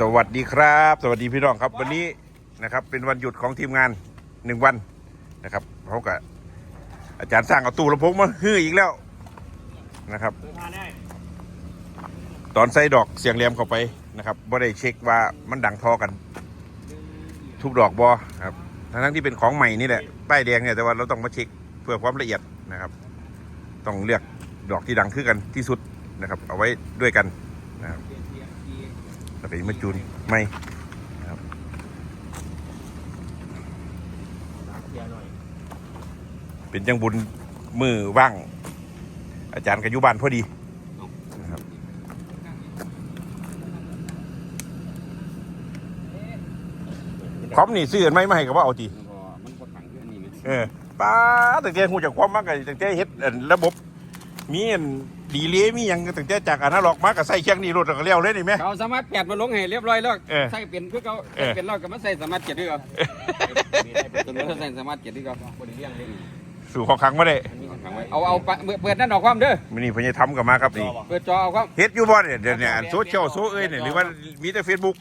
สวัสดีครับ สวัสดีพี่น้องครับ วันนี้นะครับเป็นวันหยุดของทีมงานหนึ่งวันนะครับเขากับอาจารย์สร้างเอาตู้ลำโพงมาฮื้ออีกแล้วนะครับ ตอนใส่ดอกเสียงแหลมเข้าไปนะครับบ่ได้เช็คว่ามันดังทอกัน ทุกดอกบอครับทั้งที่เป็นของใหม่นี่แหละป้ายแดงเนี่ยแต่ว่าเราต้องมาเช็คเพื่อความละเอียดนะครับ ต้องเลือกดอกที่ดังขึ้นกันที่สุดนะครับ เอาไว้ด้วยกันนะครับ ไปมาจูนไม่นะครับเป็นจังบุญมือว่าง อาจารย์กับยุบานพอดีนะครับคอมนี่ซื้ออันไม่มาให้กับว่าเอาตีมันก็ขังเรื่องนี้ไหมเออป้าตั้งแต่หูจากความมากเลยตั้งแต่เฮ็ดอันระบบ มีอันดีเลยมีหยังตั้งแต่จากอนาล็อกมาก็ใส่เครื่องนี้รถก็เลี้ยวเลยนี่ไหมเขาสามารถแปดมาลงให้เรียบร้อยแล้วเออใส่เป็นเพื่อเขาเออเป็นเรากับมันใส่สามารถเจ็ดด้วยเขาตัวนี้ใส่สามารถเจ็ดด้วยเขาบริเลี่ยงเล่นสู่ของขังมาได้อันนี้ก็ขังไว้เอาเอาปะเปิดนั่นออกความเด้อมินี่พญาทำกับมาครับนี่เปิดจอเอาความเฮ็ดอยู่บ่เนี่ยเดี๋ยวเนี่ยอันโซเชียลโซเอ้ยเนี่ยหรือว่ามีแต่เฟซบุ๊ก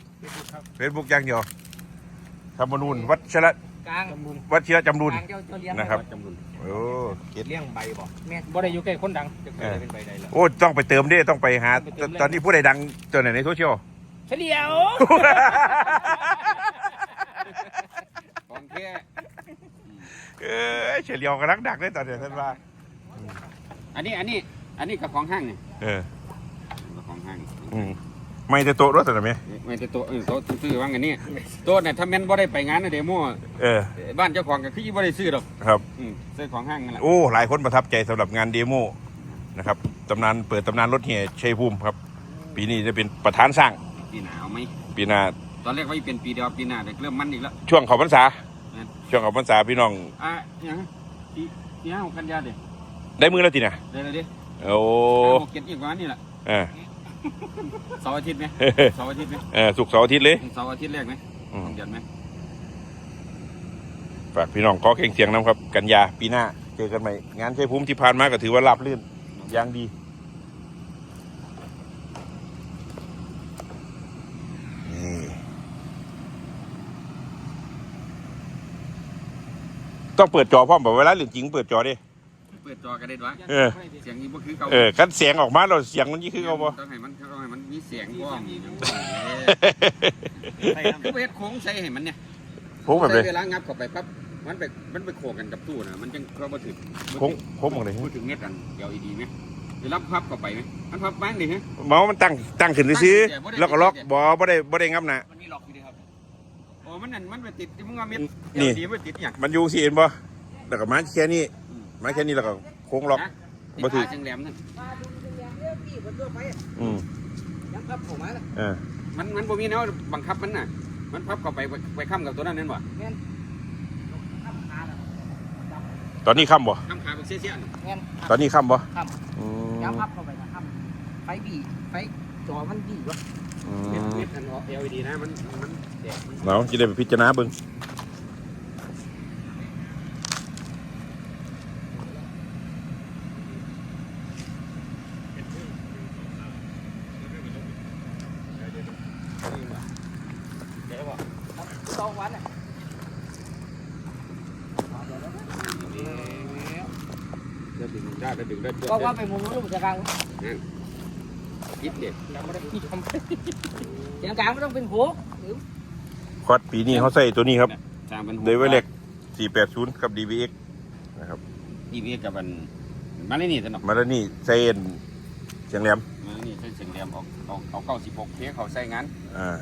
เฟซบุ๊กอย่างเดียวธรรมนูญวัชระกลางวัชิระจำรุน กลางเจ้าเจ้าเลี้ยงนะครับ จำนวน โอ้เฮ็ดเลี้ยงใบบ่แม่บ่ได้อยู่ใกล้คนดังจะเคยเป็นใบใดแล้วโอ้ต้องไปเติมเด้ต้องไปหาตตอนนี้ผู้ใดดังตัวไหนในโซเชียลเฉลียวของแค่เออเฉลียวกำลังดักได้ตอนเนี้ยท่านว่าอันนี้อันนี้ อันนี้กับของห้างนี่เออกับของห้างอืมไม่แต่โต๊ะรถแต่ไหม ไม่แต่ตัวเออโต๊ะซื้อว่างอันนี้โต๊ะเนี่ยถ้าแม่นบ่ได้ไปงานนะเดโมเออ บ้านเจ้าของก็คือบ่ได้ซื้อหรอกครับอืมซื้อของห้างนั่นแหละโอ้หลายคนประทับใจสำหรับงานเดโมนะครับตำนานเปิดตำนานรถเหี่ยชัยภูมิครับ ปีนี้จะเป็นประธานสร้างปีหนาวไหมปีหน้าตอนแรกว่าจะเป็นปีเดียวปีหน้าแต่เริ่มมันอีกแล้ว ช่วงเขาพรรษาแม่นช่วงเขาพรรษาพี่น้องอะยังปีปีห้าหกกันยาเด็ได้มือแล้วทีน่ะได้เลยดิโอ้ห้าหกเจ็ดอีกวันนี่แหละเออ เสาร์อาทิตย์ไหมเสาร์อาทิตย์ไหมเออสุกร์เสาร์อาทิตย์เลย เสาร์อาทิตย์แรกไหมอืมของเดือนไหมฝากพี่น้องก็เข่งเสียงน้ำครับ กันยาปีหน้า เจอกันใหม่ งานชัยภูมิที่ผ่านมาก็ถือว่าราบรื่นอย่างดี นี่ ต้องเปิดจอพร้อมแบบเวลาเล่นจริงเปิดจอดิเปิดจอกันได้ด้วยเออ เสียงนี้บ่คือเก่าเออกันเสียงออกมาเราเสียงมันยี่คือเขาบ่ ต้องให้มันต้องให้มันมีเสียงบ้องอย่างบ้องใส่น้ำเฮ็ดโค้งใส่ให้มันเนี่ยโค้งแบบใส่เลยเวลางับเข้าไปปั๊บมันไปมันไปโขกกันกับตู้นะมันจังเข้าบ่ถึงโค้งโค้งหมดเลยพูดถึงเม็ดกันเดี๋ยวอีดีไหมเวลาพับเข้าไปไหมมันพับบ้างดิฮะเมาส์มันตั้งตั้งขึ้นซื้อๆแล้วก็ล็อกบ่บ่ได้บ่ได้งับหนะมันมีหลอกอยู่ดีครับโอ้มันนั่นมันไปติดมึงว่าเม็ดนี่เดี๋ยวดีมันติดอย่างมันอยู่สิเห็นบ่แล้วก็มาแค่นี้ มาแค่นี้แล้วก็โค้งล็อก บ่บ่ถึถืงอจังแหลมนั่นมาดูเลี้ยงเลี้ยงพี่เพิ่นตัวไปอืมยังครับผมมาแล้วเออมันมันบ่มีแนวบังคับมันน่ะ มันพับเข้าไปไปไปค้ำกับตัวนั้นนั่นบ่ข้ามขาแล้วตอนนี้ค่ำบ่ค้ำขาเป็นเสี้ยๆน่ะแม่นตอนนี้ค่ำบ่ครับอืมยังพับเข้าไปนะข้ามไฟบีไฟจอมันบีวะอืเม็ดมเม็ดอัน LED นะมันมันแดดมันเราจะได้ไปพิจารณาเบิ่ง สองวันน่ะจะดึงได้จะดึงได้ก็ว่าไปมุมนู้นลูกจะกลางยิบเด็ดยังไม่ได้ที่ทำเสียงกลางไม่ต้องเป็นโค้งหรือคอร์ดปีนี้เขาใส่ตัวนี้ครับจางเป็นเดวิเล็ก480กับ DVX นะครับยีบีกับมันมาเลยนี่สนอกมาแล้วนี่ใส่เอ็นเสียงแหลมมาเลยนี่ใช้เสียงแหลมเอาเอาเอาเก้าสิบหกเทเขาใส่งานอ่า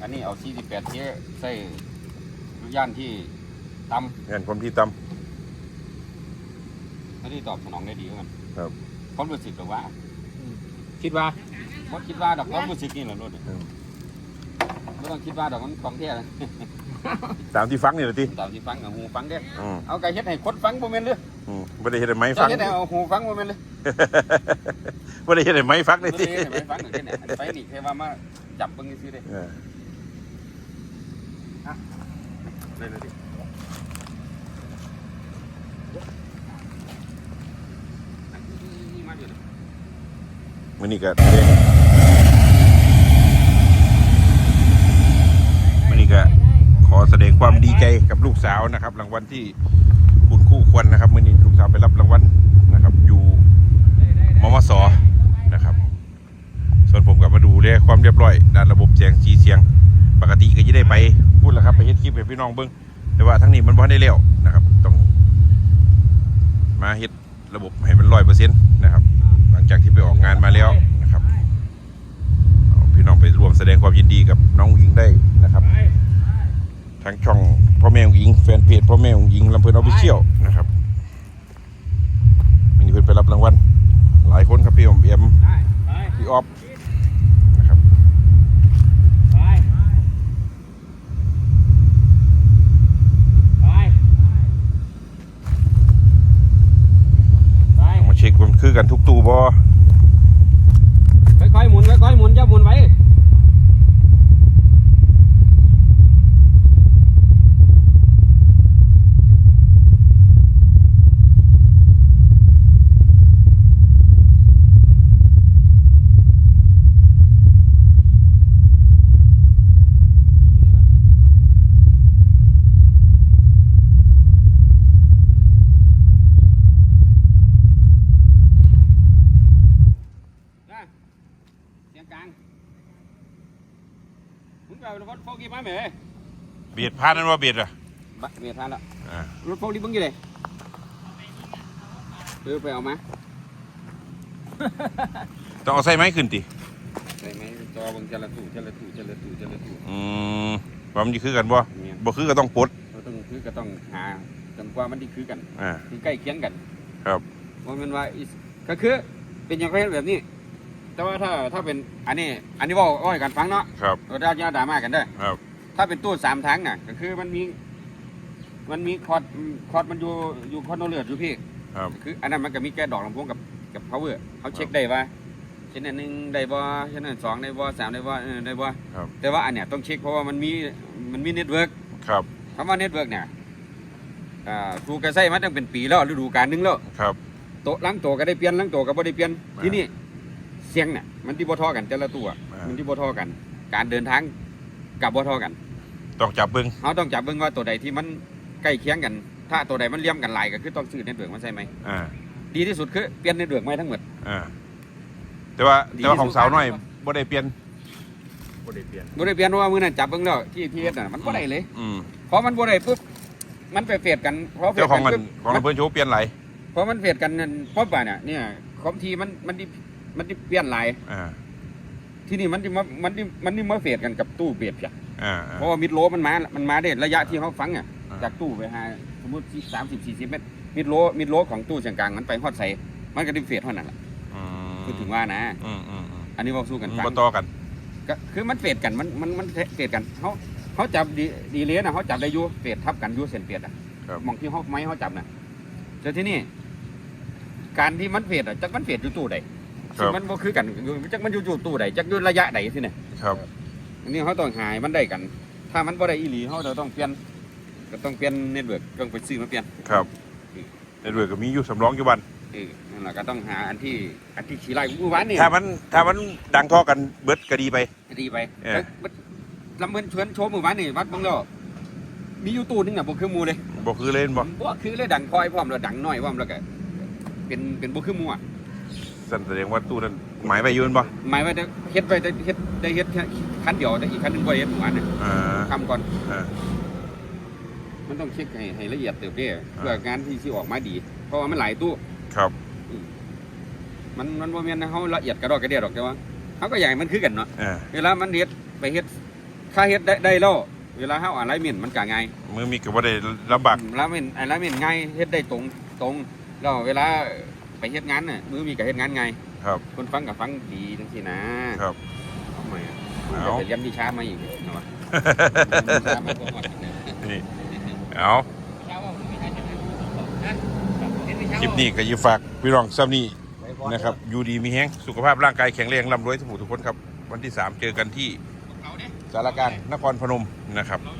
อันนี้เอาสี่สิบแปดเทใส่ย่านที่ต่งานความที่ต่ำไม่ได้ตอบสนองได้ดีเหมือนกันครับความรู้สึกหรือว่าคิดว่าผมคิดว่าดอกความรู้สึกนี่แหละรถไม่ต้องคิดว่าดอกมันของแท้นะำตามที่ฟังนี่แหละทีตามที่ฟังกับหูฟังเด้ออืมเอาไก่เฮ็ดให้คนฟังบ่แม่นเลยอืมไม่ได้เฮ็ดให้ไม้จะฟังเฮ็ดให้เอาหูฟังบ่แม่นเลยไม่ได้เฮ็ดให้ไม้ฟังบ่เลยได้ทีเฮ็ดให้ฟังเด้อเนี่ยไปนี่แค่ว่ามาจับเบิ่งซื่อๆเด้เออ เลยเลยดิมันนี่ก็มันนี่ก็ขอแสดงความดีใจกับลูกสาวนะครับ รางวัลที่คุณคู่ควรนะครับมื่อนี้ลูกสาวไปรับรางวัลนะครับ อยู่มมสนะครับ ส่วนผมกลับมาดูเรื่องความเรียบร้อยด้านระบบเสียงชีเสียง ปกติก็จะได้ไป พูดแล้วครับไปเฮ็ดคลิปให้พี่น้องเบิ้งแต่ว่าทั้งนี้มันบ่ได้เร็วนะครับ ต้อง มาเฮ็ดระบบให้มันร้อยเปอร์เซ็นต์นะครับ หลังจากที่ไปออกงานมาแล้วนะครับพี่น้องไปรวมแสดงความยินดีกับน้องหญิงได้นะครับทางช่องพ่อแม่หญิงแฟนเพจพ่อแม่หญิงลำเพลินออฟฟิเชียลนะครับมินิเพื่อนไปรับรางวัลหลายคนครับพี่อมเอ็มพี่ออฟนะครับ ไปไปไป ต้องมาเช็ คือกันทุกตู้บ่ค่อยๆหมุนค่อยๆหมุนจะหมุนไว้ สียงกลางมึงไปรถโฟกี้มาไหมเบียดพานั่นว่าเบียดอะบักเมียทานแล้วอ่ารถโฟกี้มึงกี่เลยเออไปเอามาต้องเอาใส่ไม้ขึ้นติใส่ไหมจอเบังจะละตู่จะละตู่จะละตู่จะละตู่อืมว่ามันจะคือกันบ่เนี่ยบ่คือก็ต้องปลดเราต้องคือก็ต้องหาจนกว่ามันที่คือกันอ่าคือใกล้เคียงกัน ครับว่ามันว่าอิสก็คือเป็นอย่างไรแบบนี้ แต่ว่าถ้าถ้าเป็นอันนี้อันนี้ว่าว่าให้กันฟังเนาะครับ เราจะด่ามากันเด้อครับ ถ้าเป็นตู้สามทั้งน่ะก็คือมันมี มันมีคอร์ดคอร์ดมันอยู่อยู่คอร์ดโนเลือดอยู่พี่ ครับ คืออันนั้นมันก็มีแค่ดอกลำโพงกับกับ power เขาเช็คได้ว่าเช่นอันหนึ่งได้บ่เช่นอันสองได้บ่สามได้บ่เออได้บ่ครับ แต่ว่าอันเนี้ยต้องเช็คเพราะว่ามันมีมันมีเน็ตเวิร์กครับ คำว่าเน็ตเวิร์กเนี่ยอ่าถูกกระใส่มาตั้งเป็นปีแล้วฤดูกาลหนึงแล้วครับ โต๊ะล้างโต๊ะก็ได้เปลี่ยนล้างโต๊ะก็บ่ได้เปลี่ยนอ่าที่นี่เสียงเนี่ยมันที่บ่เทอกันแต่ละตัว อ่ามั มันที่บ่เทอกัน การเดินทางกับบ่เทอกันต้องจับเบิ่งเขาต้องจับเบิ่งว่าตัวใดที่มันใกล้เคียงกัน ถ้าตัวใดมันเลี่ยมกันหลายก็คือต้องซื้อเน็ตเวิร์กมาใส่ไหมอ่าดีที่สุดคือเปลี่ยนเน็ตเวิร์กใหม่ทั้งหมด อ่าแต่ว่าดีแต่ว่าของที่สุด สาวน้อยบ่ได้เปลี่ยนบ่ได้เปลี่ยนบ่ได้เปลี่ยนเพราะว่ามื้อนั้นจับเบิ่งแล้วที่ที่เฮ็ดน่ะมันบ่ได้เลยอืมพอมันบ่ได้ปุ๊บมันไปเฟดกันพอเฟเจ้าดของกัมันปุ๊บของลำเพลินโชว์เปลี่ยนหลาย พอมันเฟดกันนั่นป๊อบอะเนี่ยเนี่ยของทีมันมันดิ มันดิเปลี่ยนหลาย อ่า ที่นี่มันดิมามันดิมันดิมาเฟดกันกับตู้เบียดเพียอ่า เพราะว่ามิดโลมันมา มันมาได้ระยะที่เขาฟังอะ อ่า จากตู้ไปหาสมมติสามสิบสี่สิบเมตร มิดโลมิดโลของตู้เชียงกลางมันไปฮอดใส่มันก็ดิเฟดเท่านั้นแหละอืมคือถึงว่านะ อืมอืมอืมอันนี้เราสู้กันฟังบ่ต่อกัน ก็คือมันเฟดกันมันมันมันเฟดกันเขาเขาจับดีดีเลยนะเขาจับได้อยูเฟดทับกันอยูเส้นเฟดอะครับมองที่เขาไม้เขาจับน่ะแต่ที่นี่การที่มันเฟดอะจักมันเฟดอยู่ตู้ใด คซึ่รังบมันบ่คือกันอยู่จักมันอยู่อยู่ตู้ใดจักอยู่ระยะใดที่เนี่ยครับอันนี้เขาต้องหายมันได้กัน ถ้ามันบ่ได้อีหลีเขาจะต้องเปลี่ยนก็ต้องเปลี่ยนเน็ตเวิร์กต้องไปซื้อมาเปลี่ยนครับในด้วยก็มีอยู่สำรองอยู่บ้านเออนั่นแหละก็ต้องหาอันที่อันที่ขี้ไล่เมื่อวานนี่ถ้ามันถ้ามันดังท่อกันเบิดก็ดีไป ดีไปเออ แล้วลำเบินชวนโชว์เมื่อวานนี่วัดเบังแล้วมีอยู่ตู้หนึงน่ะบ่คือหมูเลย บ่คือเล่นบ่บ่คือเลยดังคอยพร้อมแล้วดังน้อยพร้อมแล้วก็เป็นเป็นบ่คือหมูอะ สั่นแสดงว่าตู้นั้นหมายไว้อยืนบ่หมายว่าจะเฮ็ดไปได้เฮ็ดได้เฮ็ดแค่คันเดียวแต่อีกคันหนึงบ่ได้เฮ็ดเมื่อวานน่ะอ่าทำก่อนอ่ามันต้องเช็คให้ให้ละเอียดเติบเด้เพื่องานที่สิออกมาดี เพราะว่ามันหลายตู้ครับ มันมันบ่แม่นนะเฮาละเอียดกระดอกกระเดียดหรอกแต่ว่าเฮาก็อยากให้มันคือกันเนาะอ่าเวลามันเฮ็ดไปเฮ็ดค่าเฮ็ดได้ได้แล้วเวลาเฮาอ่านไลน์เมนมันก็ง่ายมือมีก็บ่ได้ลำบากไลน์เมนไลน์เมนง่ายเฮ็ดได้ตรงตรงแล้วเวลา ไปเฮ็ดงานน่ะมือมีก็เฮ็ดงานง่ายครับคนฟังก็ฟังดีจังซี่นะครับเอาใหม่อะเอาจะไปเรียนวิชามาอีกเนาะวิชามาก่อนเนี่ยนี่เอาคลิปนี้ก็อยิฝากพี่รองซ้ำนี่นะครับอยู่ดีมีแฮงสุขภาพร่างกายแข็งแรงร่ำรวยทุกผู้ทุกคนครับ วันที่ 3 เจอกันที่สารกลารนครพนมนะครับ เรา